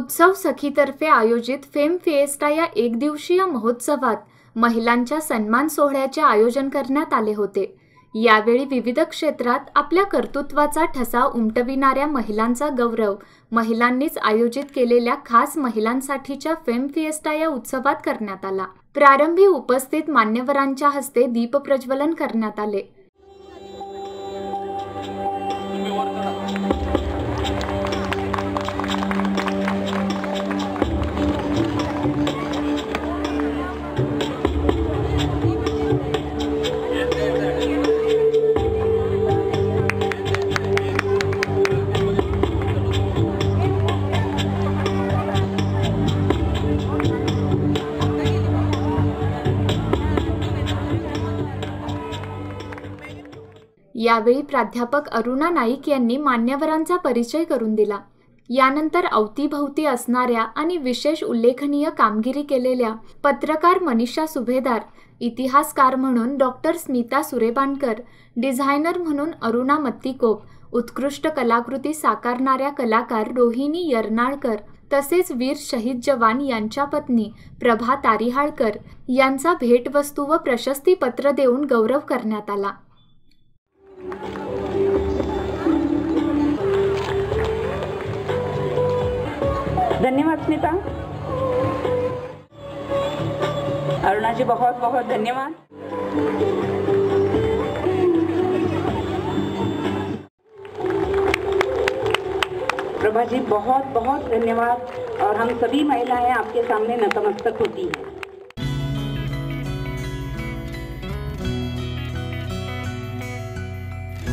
उत्सव सखीतर्फे आयोजित fame fiesta या एकदिवसीय महोत्सवात महिलांच्या सन्मान सोहळ्याचे आयोजन करण्यात आले होते. यावेळी विविध क्षेत्रात आपल्या कर्तृत्वाचा ठसा उमटविणाऱ्या महिलांचा गौरव महिलांनीच आयोजित केलेल्या खास महिलांसाठीच्या फेम फिएस्टा या उत्सवात करण्यात आला. प्रारंभी उपस्थित मान्यवरांच्या हस्ते दीपप्रज्वलन करण्यात आले. यावेळी प्राध्यापक अरुणा नाईक यांनी मान्यवरांचा परिचय करून दिला. यानंतर अवतीभवती असणाऱ्या आणि विशेष उल्लेखनीय कामगिरी केलेल्या पत्रकार मनीषा सुभेदार इतिहासकार म्हणून डॉक्टर स्मिता सुरेबानकर डिझायनर म्हणून अरुणा मत्तिकोप उत्कृष्ट कलाकृती साकारणाऱ्या कलाकार रोहिणी यर्नाळकर तसेच वीर शहीद जवान यांच्या पत्नी प्रभा तारिहाळकर यांचा भेटवस्तू व प्रशस्तीपत्र देऊन गौरव करण्यात आला. धन्यवाद, स्मिता। अरुणा जी बहुत बहुत धन्यवाद। प्रभा जी बहुत बहुत धन्यवाद। और हम सभी महिलाएँ आपके सामने नतमस्तक होती हैं।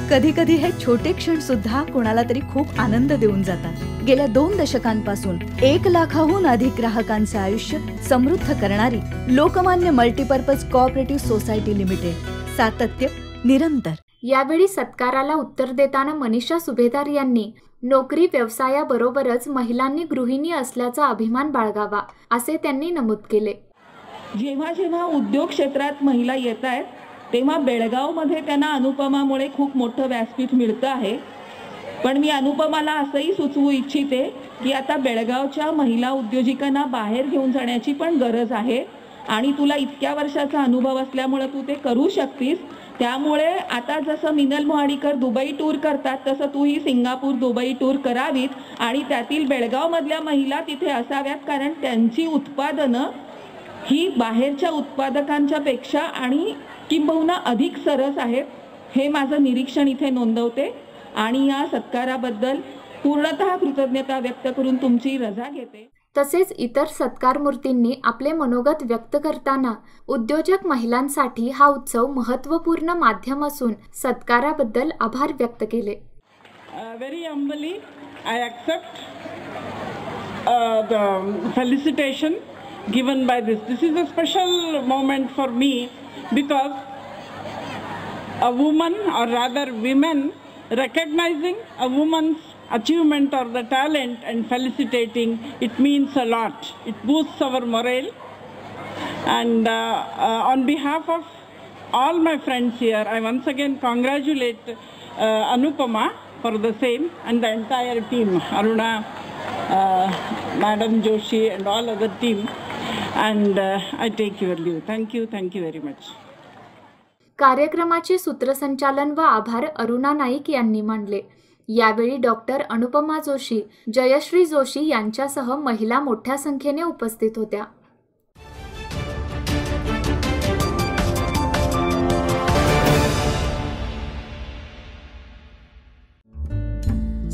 कधी कधी हे छोटे क्षण सुद्धा कोणाला तरी खूप आनंद देऊन जातात. गेल्या दोन दशकांपासून एक लाखाहून अधिक ग्राहकांचे आयुष्य समृद्ध करणारी Lokmanya multipurpose cooperative society limited सातत्य निरंतर. यावेळी सत्काराला उत्तर देताना मनीषा सुभेदार यांनी नोकरी व्यवसायाबरोबरच महिलांनी गृहिणी असल्याचा अभिमान बाळगावा असे त्यांनी नमूद केले. जेव्हा जेव्हा उद्योग क्षेत्रात महिला येत आहेत तेव्हा बेळगावमध्ये त्यांना अनुपमामुळे खूप मोठं व्यासपीठ मिळतं आहे. पण मी अनुपमाला असंही सुचवू इच्छिते की आता बेळगावच्या महिला उद्योजिकांना बाहेर घेऊन जाण्याची पण गरज आहे आणि तुला इतक्या वर्षाचा अनुभव असल्यामुळे तू ते करू शकतीस. त्यामुळे आता जसं मिनल मोहाडीकर दुबई टूर करतात तसं तू ही सिंगापूर दुबई टूर करावीत आणि त्यातील बेळगावमधल्या महिला तिथे असाव्यात कारण त्यांची उत्पादनं ही बाहेरच्या उत्पादकांच्या पेक्षा आणि किंबहुना अधिक सरस आहेत हे माझं निरीक्षण इथे नोंदवते. आणि या सत्काराबद्दल पूर्णतः कृतज्ञता व्यक्त करून तुमची रजा घेते. तसेच इतर सत्कार मूर्तींनी आपले मनोगत व्यक्त करताना उद्योजक महिलांसाठी हा उत्सव महत्त्वपूर्ण माध्यम असून सत्काराबद्दल आभार व्यक्त केले. I accept uh, the felicitation given by this. This is a special moment for me because a woman, or rather women, recognizing a woman's achievement or the talent and felicitating, it means a lot. It boosts our morale. And uh, uh, on behalf of all my friends here, I once again congratulate uh, Anupama for the same and the entire team, Aruna, uh, Madam Joshi and all other team. And I take your leave thank you thank you very much कार्यक्रमाचे सूत्रसंचालन व आभार अरुणा नाईक यांनी मानले यावेळी doctor Anupama Joshi Jayashree Joshi यांच्यासह महिला मोठ्या संख्येने उपस्थित होत्या.